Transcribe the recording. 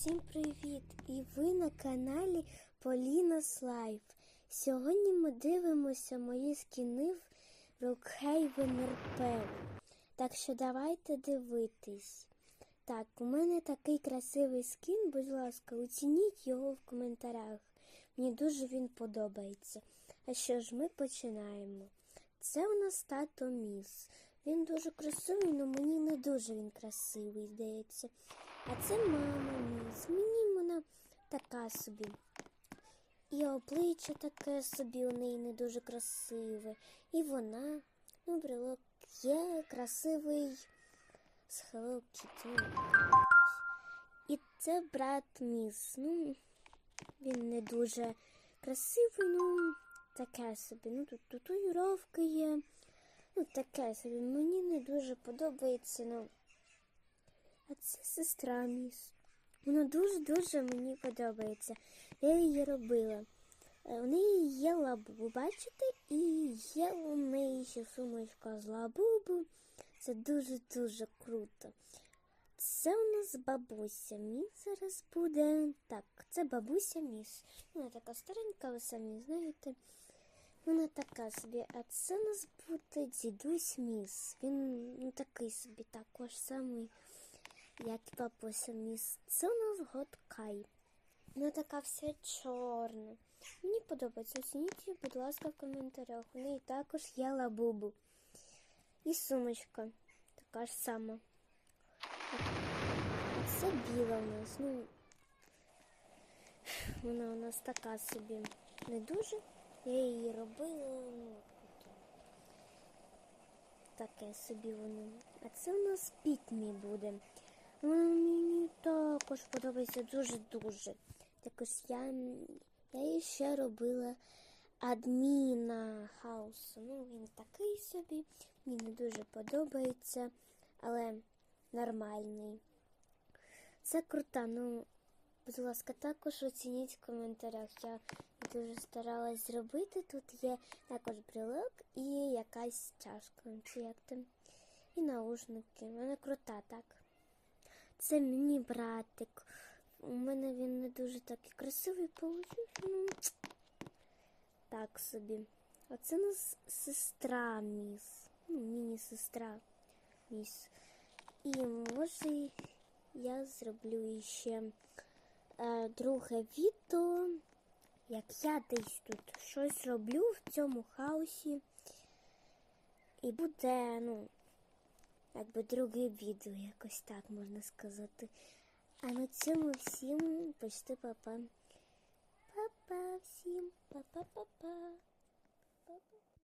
Всім привіт! І ви на каналі Полінас Лайф. Сьогодні ми дивимося мої скіни в Rockhaven RP. Так що давайте дивитись. Так, у мене такий красивий скін, будь ласка, оцініть його в коментарях. Мені дуже він подобається. А що ж, ми починаємо. Це у нас тато Міс. Він дуже красивий, але мені не дуже він красивий, здається. А це мама Міс. Мені вона така собі. І обличчя таке собі у неї не дуже красиве. І вона, ну, брелок є красивий якось. І це брат Міс. Ну, він не дуже красивий, ну, таке собі. Ну, тут татуїровки є. Ну, таке собі. Мені не дуже подобається, ну. А це сестра Міс. Вона дуже-дуже мені подобається. Я її робила. Е, У неї є лабубу, бачите? І є у неї ще сумочка з лабубу. Це дуже-дуже круто. Це у нас бабуся Міс зараз буде. Так, це бабуся Міс. Вона така старенька, ви самі знаєте. Вона така собі, а це у нас буде дідусь Міс. Він ну, такий собі також самий, як бабуся у нас Готкай. Вона така вся чорна. Мені подобається. Оцініть її, будь ласка, в коментарях. У неї також є лабубу. І сумочка така ж сама. А це біла у нас. Ну, вона у нас така собі не дуже. Я її робила, ну, таке собі воно. А це у нас пітмі буде. Мені також подобається дуже-дуже. Також я, я її ще робила адміна хаусу. Ну, він такий собі, мені не дуже подобається, але нормальний. Це крута, ну, будь ласка, також оцініть в коментарях. Я дуже старалась зробити. Тут є також брелок і якась чашка. Чи як там. І наушники. Вона крута, так. Це мені братик. У мене він не дуже такий красивий получився. Ну, так собі. А це нас сестра міс. Ну, міні-сестра міс. І може я зроблю ще е, друге відео, як я десь тут щось роблю в цьому хаосі. І буде, ну, якби друге відео, якось так можна сказати. А на цьому всім почти папа. Папа всім, папа-папа. Папа.